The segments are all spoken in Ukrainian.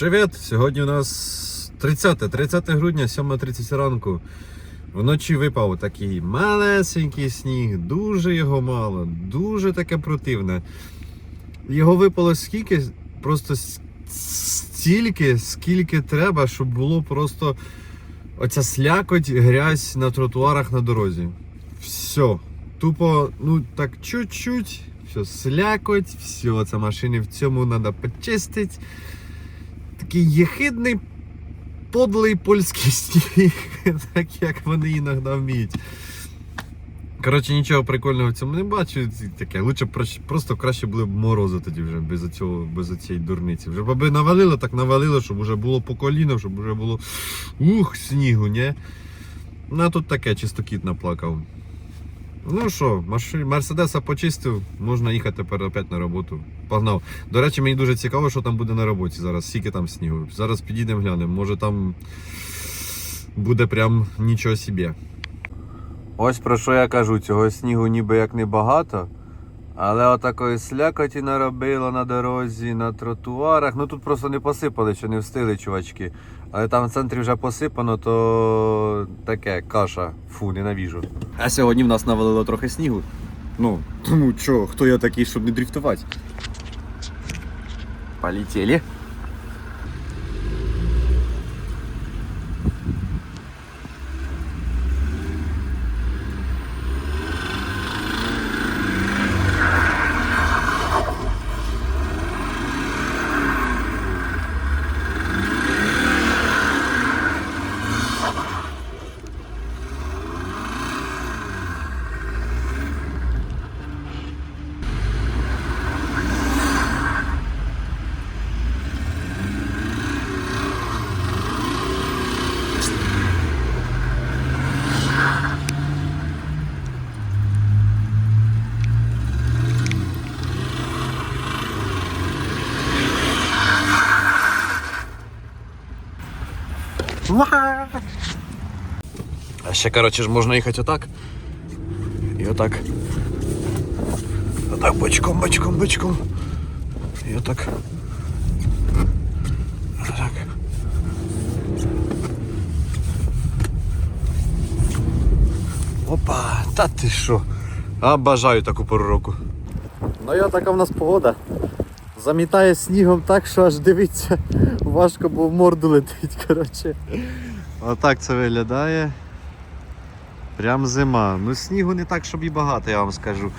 Привіт! Сьогодні у нас 30, 30 грудня, 7.30 ранку. Вночі випав такий малесенький сніг, дуже його мало, дуже таке противне. Його випало скільки, просто стільки, скільки треба, щоб було просто оця слякоть, грязь на тротуарах на дорозі. Все. Тупо, ну так чуть-чуть, все, слякоть, все, це машини в цьому треба почистити такий єхидний, подлий польський сніг, так як вони іноді вміють. Коротше, нічого прикольного в цьому не бачу. Таке, лучше просто краще було б морозу тоді вже без цього, без цієї дурниці. Вже б аби навалило, так навалило, щоб вже було по коліно, щоб вже було ух, снігу, ні? Ну а тут таке, чисто кіт наплакав. Ну що, Мерседеса почистив, можна їхати тепер опять на роботу. Погнав. До речі, мені дуже цікаво, що там буде на роботі зараз, скільки там снігу. Зараз підійдемо глянемо. Може там буде прям нічого собі. Ось про що я кажу, цього снігу ніби як небагато. Але отакої слякоті наробило на дорозі, на тротуарах. Ну тут просто не посипали, що не встигли, чувачки. Але там в центрі вже посипано, то таке каша. Фу, ненавіжу. А сьогодні в нас навалило трохи снігу. Ну, тому що, хто я такий, щоб не дрифтувати? Полетели. А ще, коротше, ж можна їхати отак. І отак. Отак бочком, бочком, бочком. І отак. Отак. Опа, та ти що? А бажаю таку пору року. Ну я така в нас погода. Замітає снігом так, що аж дивіться, важко, бо в морду летить, коротше. Отак це виглядає. Прям зима. Ну снігу не так, щоб і багато, я вам скажу.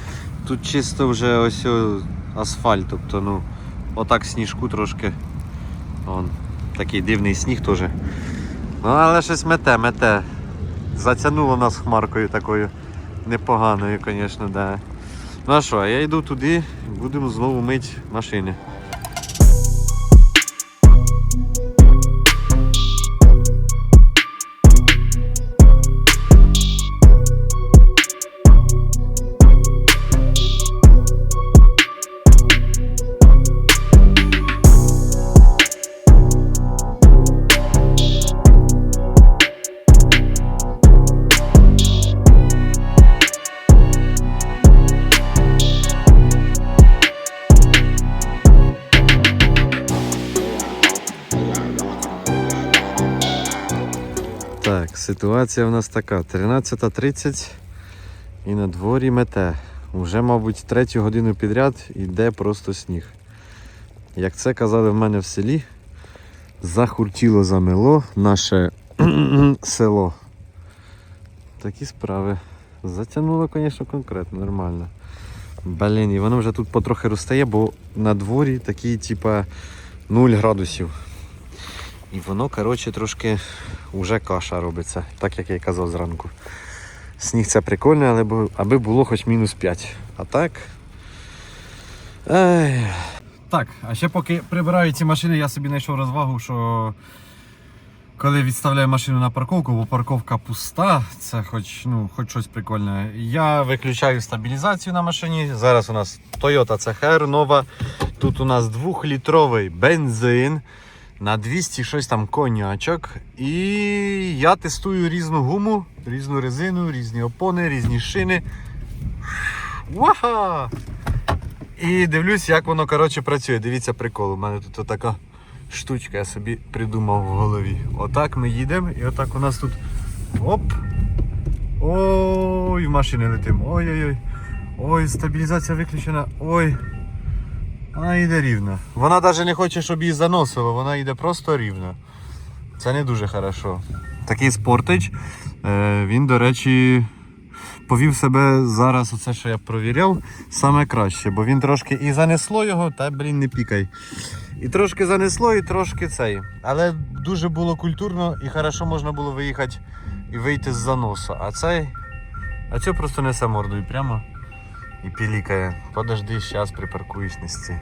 Тут чисто вже ось асфальт, тобто, ну, отак сніжку трошки. Вон, такий дивний сніг теж. Ну, але щось мете, мете. Затягнуло нас хмаркою такою непоганою, звісно, да. Ну а що, я йду туди, будемо знову мити машини. Ситуація в нас така: 13.30 і на дворі мете. Уже, мабуть, третю годину підряд йде просто сніг. Як це казали в мене в селі, захуртіло замело наше село. Такі справи. Затягнуло, звісно, конкретно, нормально. Блін, і воно вже тут потрохи розтає, бо на дворі такі, типа, 0 градусів. І воно, коротше, трошки вже каша робиться, так як я й казав зранку. Сніг це прикольно, але аби було хоч мінус 5. А так. Ай. Так, а ще поки прибираю ці машини, я собі знайшов розвагу, що коли відставляю машину на парковку, бо парковка пуста, це хоч, ну, хоч щось прикольне. Я виключаю стабілізацію на машині. Зараз у нас Toyota CHR нова. Тут у нас 2-літровий бензин на 200 щось там конячок. І я тестую різну гуму, різну резину, різні опони, різні шини. Ваха! І дивлюсь, як воно коротше, працює. Дивіться прикол. У мене тут така штучка я собі придумав в голові. Отак ми їдемо і отак у нас тут оп. Ой, в машини летимо. Ой-ой-ой. Ой, стабілізація виключена. Ой. Вона йде рівно. Вона навіть не хоче, щоб її заносило, вона йде просто рівно. Це не дуже хорошо. Такий спортич. Е, він, до речі, повів себе зараз, оце, що я провіряв, саме краще, бо він трошки і занесло його, та блін, не пікай. І трошки занесло, і трошки цей. Але дуже було культурно і хорошо можна було виїхати і вийти з заносу. А цей. А цей просто несе мордою прямо і пілікає. Подожди, зараз припаркуюсь на сці.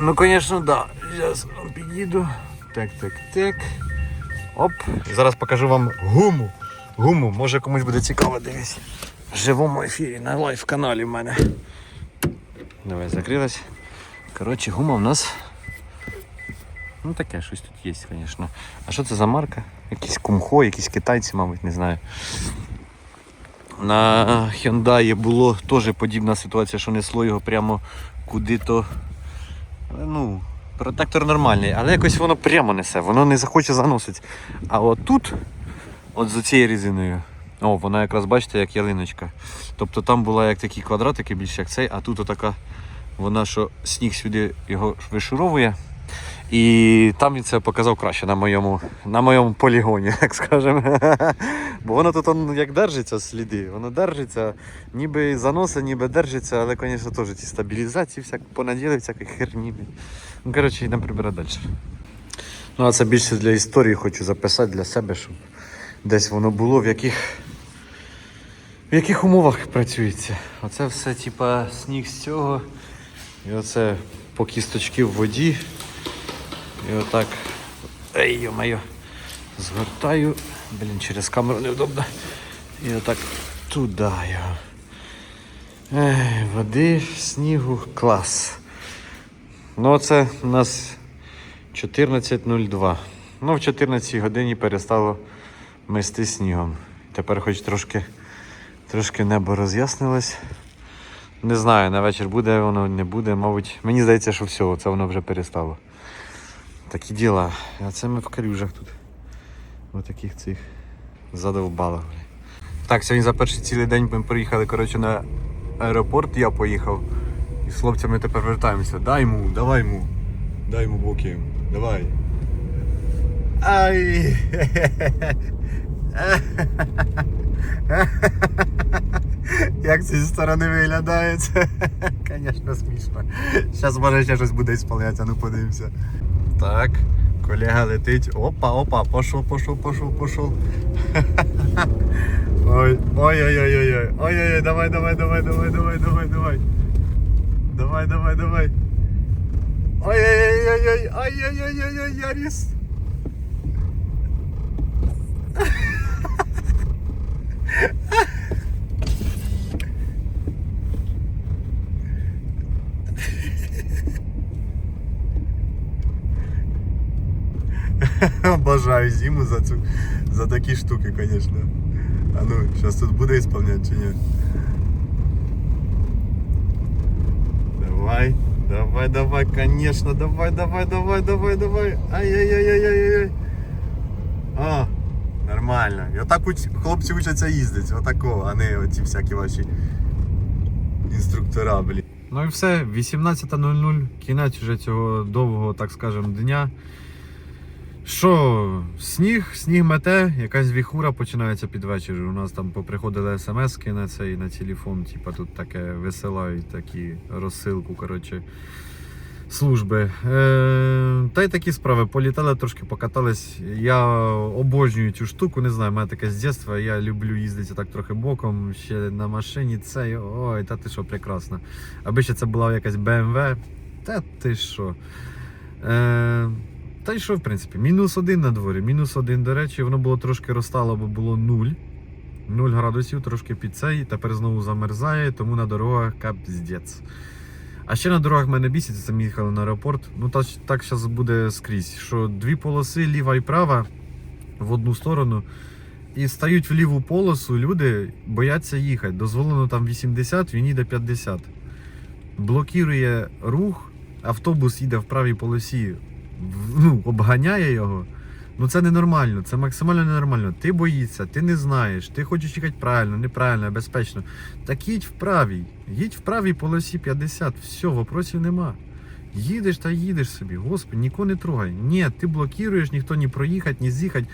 Ну, звісно, да. Зараз під'їду. Так, так, так. Оп. Зараз покажу вам гуму. Гуму, може комусь буде цікаво, дивись. В живому ефірі на лайв каналі в мене. Давай закрилась. Коротше, гума в нас. Ну таке щось тут є, звісно. А що це за марка? Якісь кумхо, якісь китайці, мабуть, не знаю. На Hyundai було теж подібна ситуація, що несло його прямо куди-то. Ну, протектор нормальний, але якось воно прямо несе, воно не захоче заносити. А от тут, от за цією резиною, о, вона якраз бачите, як ялиночка. Тобто там була як такі квадратики більше як цей, а тут отака, вона що сніг сюди його вишуровує. І там він це показав краще на моєму, на моєму полігоні, так скажемо. Бо воно тут он, як держиться сліди, воно держиться, ніби заносить, ніби держиться, але, звісно, теж ці стабілізації, всяк, понаділи всякої херні. Ну, коротше, йдемо прибирати далі. Ну, а це більше для історії хочу записати для себе, щоб десь воно було, в яких, в яких умовах працюється. Оце все, типа, сніг з цього. І оце по кісточки в воді. І отак. Ей, йо-моє. Згортаю. Блін, через камеру невдобно. І отак туди його. Води, снігу, клас. Ну, це у нас 14.02. Ну, в 14 годині перестало мести снігом. Тепер хоч трошки, трошки небо роз'яснилось. Не знаю, на вечір буде воно, не буде, мабуть. Мені здається, що все, це воно вже перестало. Такі діла. А це ми в калюжах тут. Ось таких цих задовбалах. Так, сьогодні за перший цілий день ми приїхали коротше, на аеропорт, я поїхав. І з хлопцями тепер вертаємося. Дай йому, давай йому. Дай йому боки. Давай. Ай! Як зі сторони виглядає? Звісно, смішно. Зараз може ще щось буде ісполнятися, ну подивимося. Так, колега летить. Опа, опа, пошов, пошов, пошов, пошов. Ой, ой-ой-ой-ой. Ой-ой-ой, давай, давай, давай, давай, давай, давай, давай. Давай, давай, давай. Ой-ой-ой-ой, ой-ой-ой-ой, Ярис. Обожаю зиму за цю за такі штуки, звісно. А ну, зараз тут буде ісполняти чи ні? Давай, давай, давай, конечно, давай, давай, давай, давай, давай. Ай-яй-яй-яй-яй-яй. А, нормально. І отак уч... хлопці учаться їздити, отакого, а не оці всякі ваші інструктора, блін. Ну і все, 18.00, кінець вже цього довгого, так скажемо, дня. Що, сніг, сніг мете, якась віхура починається під вечір. У нас там поприходили смски на цей на телефон, типа тут таке висилають такі розсилку, коротше, служби. Е, та й такі справи. Політали трошки, покатались. Я обожнюю цю штуку, не знаю, в мене таке з дитинства. Я люблю їздити так трохи боком, ще на машині. Це ой, та ти що, прекрасно. Аби ще це була якась BMW, та ти що. Е, та й що, в принципі, мінус один на дворі. Мінус один, до речі, воно було трошки розтало, бо було нуль. 0 градусів, трошки під цей, тепер знову замерзає, тому на дорогах капздець. А ще на дорогах мене бісить, це їхали на аеропорт. Ну так, так зараз буде скрізь. Що дві полоси, ліва і права в одну сторону. І стають в ліву полосу, люди бояться їхати. Дозволено там 80, він їде 50. Блокує рух, автобус їде в правій полосі ну, обганяє його. Ну це ненормально, це максимально ненормально. Ти боїшся, ти не знаєш, ти хочеш їхати правильно, неправильно, безпечно. Так їдь в правій. Їдь в правій полосі 50. Все, вопросів нема. Їдеш та їдеш собі, господи, нікого не трогай. Ні, ти блокуєш, ніхто не проїхати, ні з'їхати.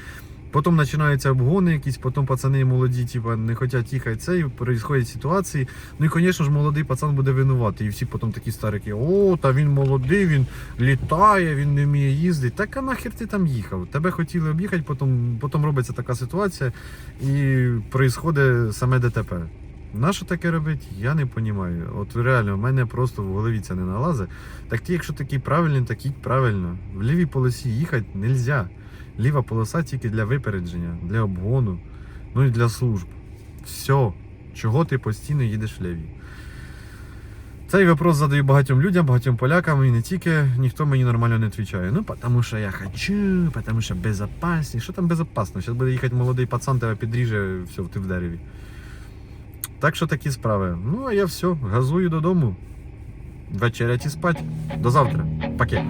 Потім починаються обгони якісь, потім пацани молоді, типа, не хочуть їхати це, і відбуваються ситуації. Ну і, звісно ж, молодий пацан буде винуватий. І всі потім такі старики, о, та він молодий, він літає, він не вміє їздити. Так а нахер ти там їхав? Тебе хотіли об'їхати, потім, потім робиться така ситуація і відбувається саме ДТП. Нащо таке робити, я не розумію. От реально, в мене просто в голові це не налазить. Так ти, якщо такий правильний, так їдь правильно. В лівій полосі їхати не можна. Ліва полоса тільки для випередження, для обгону, ну і для служб. Все. Чого ти постійно їдеш в лівій? Цей вопрос задаю багатьом людям, багатьом полякам і не тільки ніхто мені нормально не відповідає. Ну, тому що я хочу, тому що безопасність. Що там безопасно? Зараз буде їхати молодий пацан, тебе підріже, все, ти в дереві. Так що такі справи. Ну, а я все, газую додому. Вечерять спать. До завтра. Пакет.